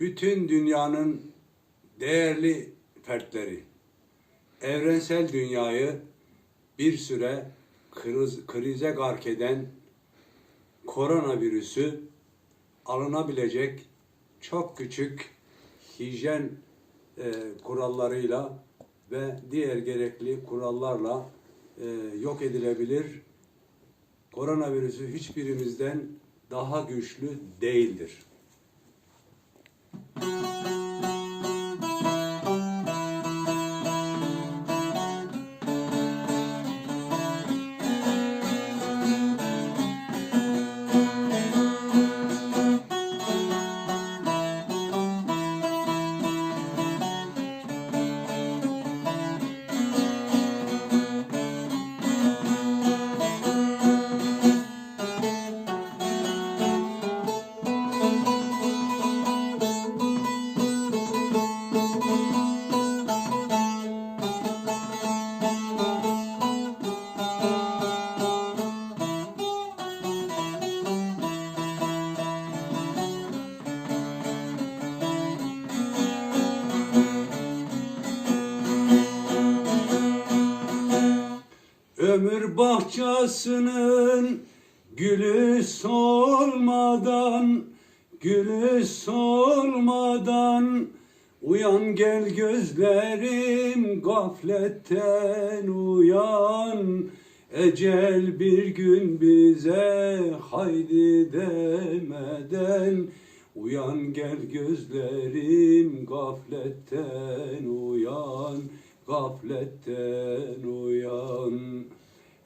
bütün dünyanın değerli fertleri evrensel dünyayı bir süre kriz, krize gark eden koronavirüsü alınabilecek çok küçük hijyen e, kurallarıyla ve diğer gerekli kurallarla e, yok edilebilir. Koronavirüsü hiçbirimizden daha güçlü değildir. Ömür bahçesinin gülü solmadan, gülü solmadan Uyan gel gözlerim gafletten uyan. Ecel bir gün bize haydi demeden Uyan gel gözlerim gafletten uyan Gafletten uyan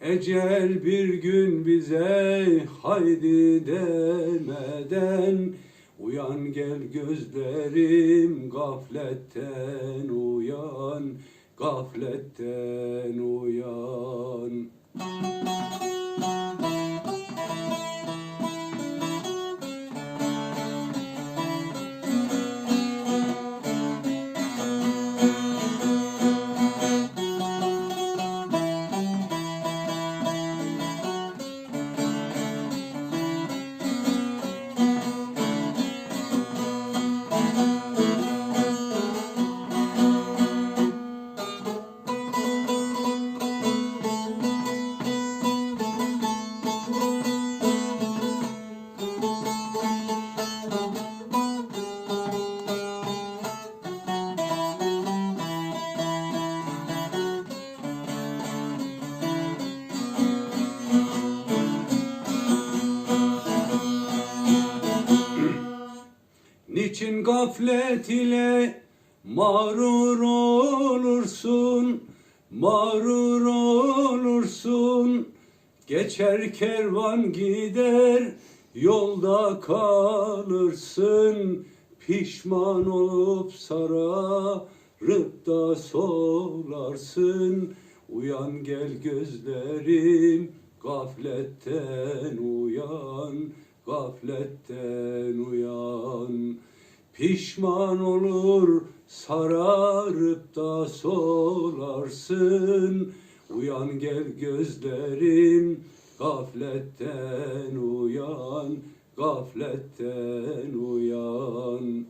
Ecel bir gün bize haydi demeden Uyan gel gözlerim gafletten uyan Gafletten uyan Niçin gaflet ile mağrur olursun, mağrur olursun. Geçer kervan gider, yolda kalırsın. Pişman olup sararıp da solarsın. Uyan gel gözlerim, gafletten uyan, gafletten uyan. Pişman olur sararıp da solarsın. Uyan gel gözlerim, gafletten uyan, gafletten uyan.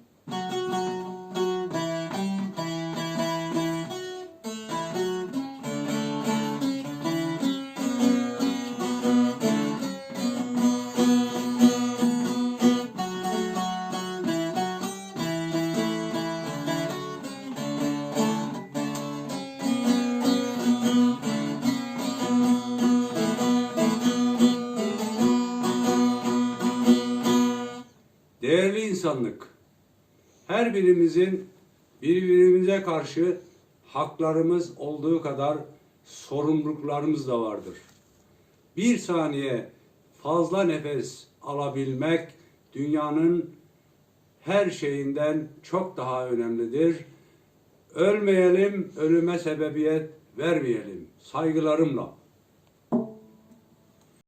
Değerli insanlık, her birimizin birbirimize karşı haklarımız olduğu kadar sorumluluklarımız da vardır. Bir saniye fazla nefes alabilmek dünyanın her şeyinden çok daha önemlidir. Ölmeyelim, ölüme sebebiyet vermeyelim. Saygılarımla.